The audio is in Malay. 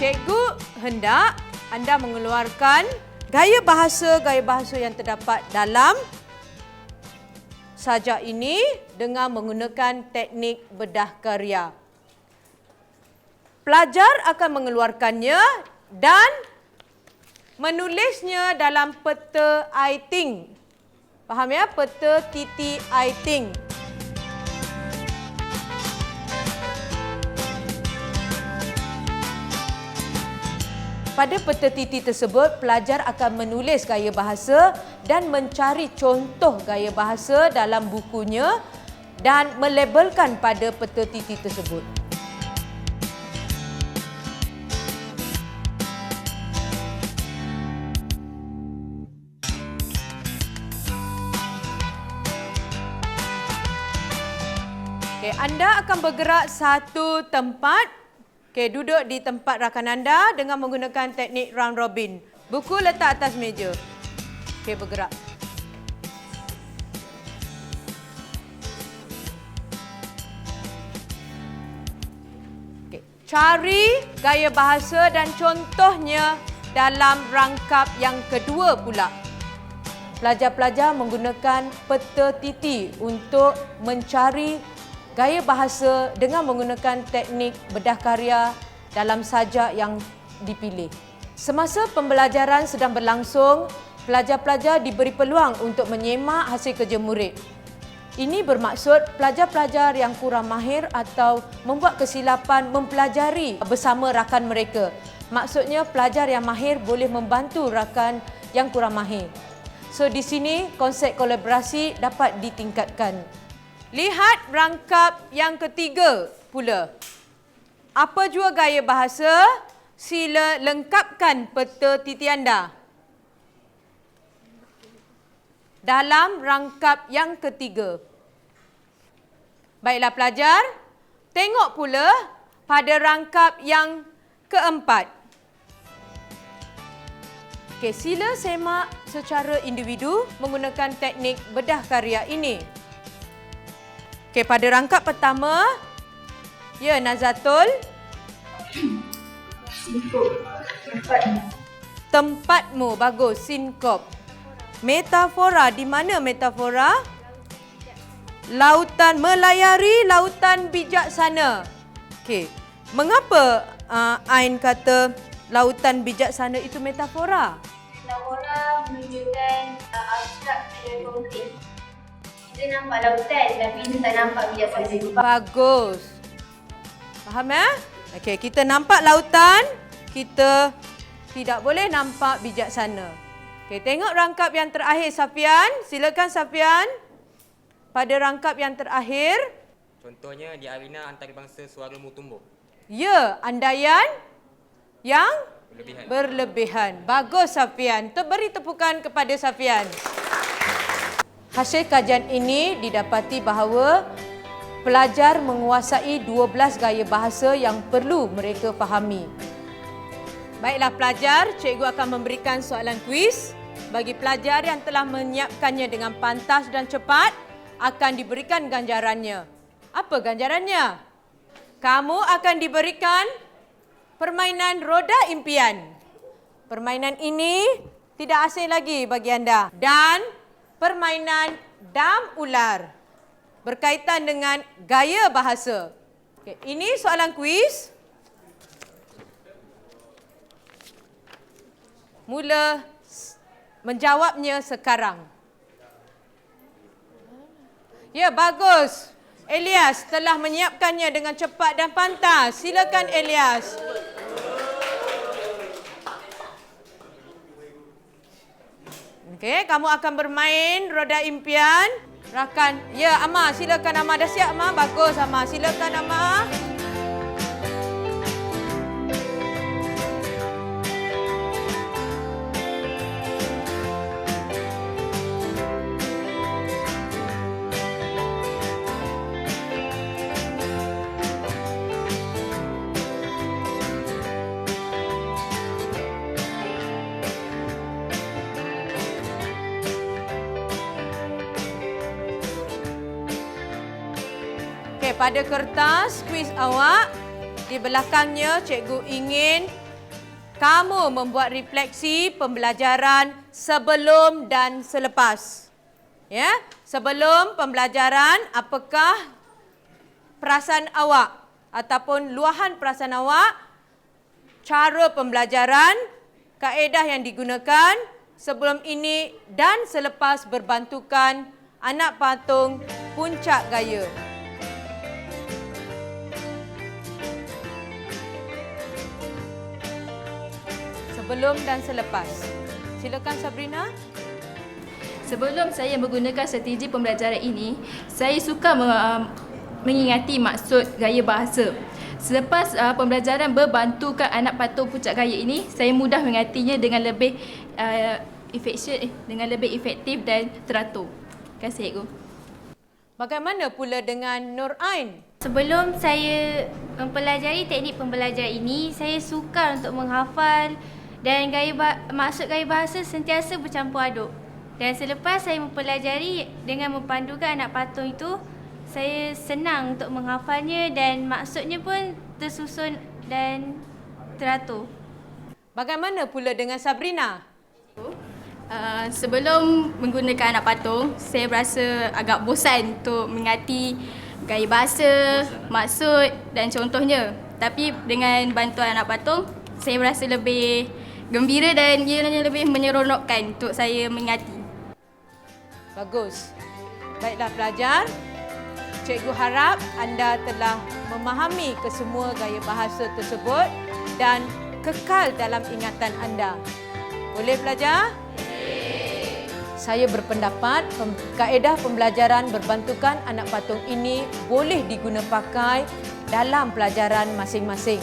Cikgu hendak anda mengeluarkan gaya bahasa-gaya bahasa yang terdapat dalam sajak ini dengan menggunakan teknik bedah karya. Pelajar akan mengeluarkannya dan menulisnya dalam peta I-Think. Faham ya? Peta titi I-Think. Pada peta titi tersebut, pelajar akan menulis gaya bahasa dan mencari contoh gaya bahasa dalam bukunya dan melabelkan pada peta titi tersebut. Okay, anda akan bergerak satu tempat. Okay, duduk di tempat rakan anda dengan menggunakan teknik round robin. Buku letak atas meja. Okay, bergerak. Okay. Cari gaya bahasa dan contohnya dalam rangkap yang kedua pula. Pelajar-pelajar menggunakan peta titi untuk mencari gaya bahasa dengan menggunakan teknik bedah karya dalam sajak yang dipilih. Semasa pembelajaran sedang berlangsung, pelajar-pelajar diberi peluang untuk menyemak hasil kerja murid. Ini bermaksud pelajar-pelajar yang kurang mahir atau membuat kesilapan mempelajari bersama rakan mereka. Maksudnya pelajar yang mahir boleh membantu rakan yang kurang mahir. So di sini konsep kolaborasi dapat ditingkatkan. Lihat rangkap yang ketiga pula. Apa jua gaya bahasa? Sila lengkapkan peta titi anda. Dalam rangkap yang ketiga. Baiklah pelajar, tengok pula pada rangkap yang keempat. Okey, sila semak secara individu menggunakan teknik bedah karya ini. Okey, pada rangkap pertama, ya Nazatul. Tempatmu bagus, sinkop. Metafora, di mana metafora? Lautan melayari lautan bijaksana. Okey. Mengapa uh, Ain kata lautan bijaksana itu metafora? Metafora menunjukkan uh, abstrak dan konkret. Kita nampak lautan tapi kita tak nampak bijaksana. Bagus. Faham ya? Okey, kita nampak lautan, kita tidak boleh nampak bijaksana. Okey, tengok rangkap yang terakhir Safian. Silakan Safian. Pada rangkap yang terakhir, Contohnya di arena antarabangsa suara mutumbuh. ya, andaian yang Berlebihan. berlebihan. Bagus Safian. Beri tepukan kepada Safian. Hasil kajian ini didapati bahawa pelajar menguasai 12 gaya bahasa yang perlu mereka fahami. Baiklah pelajar, cikgu akan memberikan soalan kuis. Bagi pelajar yang telah menyiapkannya dengan pantas dan cepat, akan diberikan ganjarannya. Apa ganjarannya? Kamu akan diberikan permainan roda impian. Permainan ini tidak asing lagi bagi anda. Dan permainan dam ular berkaitan dengan gaya bahasa. Okay, ini soalan kuis. Mula menjawabnya sekarang. Ya, bagus. Elias telah menyiapkannya dengan cepat dan pantas. Silakan Elias. Okey, kamu akan bermain roda impian. Rakan, ya Amma, silakan Amma. Dah siap Amma? Bagus Amma. Silakan Amma. Pada kertas kuis awak di belakangnya cikgu ingin kamu membuat refleksi pembelajaran sebelum dan selepas. Ya, sebelum pembelajaran apakah perasaan awak ataupun luahan perasaan awak, cara pembelajaran, kaedah yang digunakan sebelum ini dan selepas berbantukan anak patung puncak gaya. Sebelum dan selepas. Silakan Sabrina. Sebelum saya menggunakan strategi pembelajaran ini, saya suka me- uh, mengingati maksud gaya bahasa. Selepas uh, pembelajaran berbantukan anak patung puncak gaya ini, saya mudah mengingatinya dengan lebih uh, efficient, eh, dengan lebih efektif dan teratur. Terima kasih, Cikgu. Bagaimana pula dengan Nur Ain? Sebelum saya mempelajari teknik pembelajaran ini, saya sukar untuk menghafal dan gaya ba- maksud gaya bahasa sentiasa bercampur aduk. Dan selepas saya mempelajari dengan mempandukan anak patung itu, saya senang untuk menghafalnya dan maksudnya pun tersusun dan teratur. Bagaimana pula dengan Sabrina? Uh, sebelum menggunakan anak patung, saya berasa agak bosan untuk mengingati gaya bahasa, maksud dan contohnya. Tapi dengan bantuan anak patung, saya berasa lebih gembira dan ianya lebih menyeronokkan untuk saya mengingati. Bagus. Baiklah pelajar, cikgu harap anda telah memahami kesemua gaya bahasa tersebut dan kekal dalam ingatan anda. Boleh pelajar? Saya berpendapat kaedah pembelajaran berbantukan anak patung ini boleh diguna pakai dalam pelajaran masing-masing.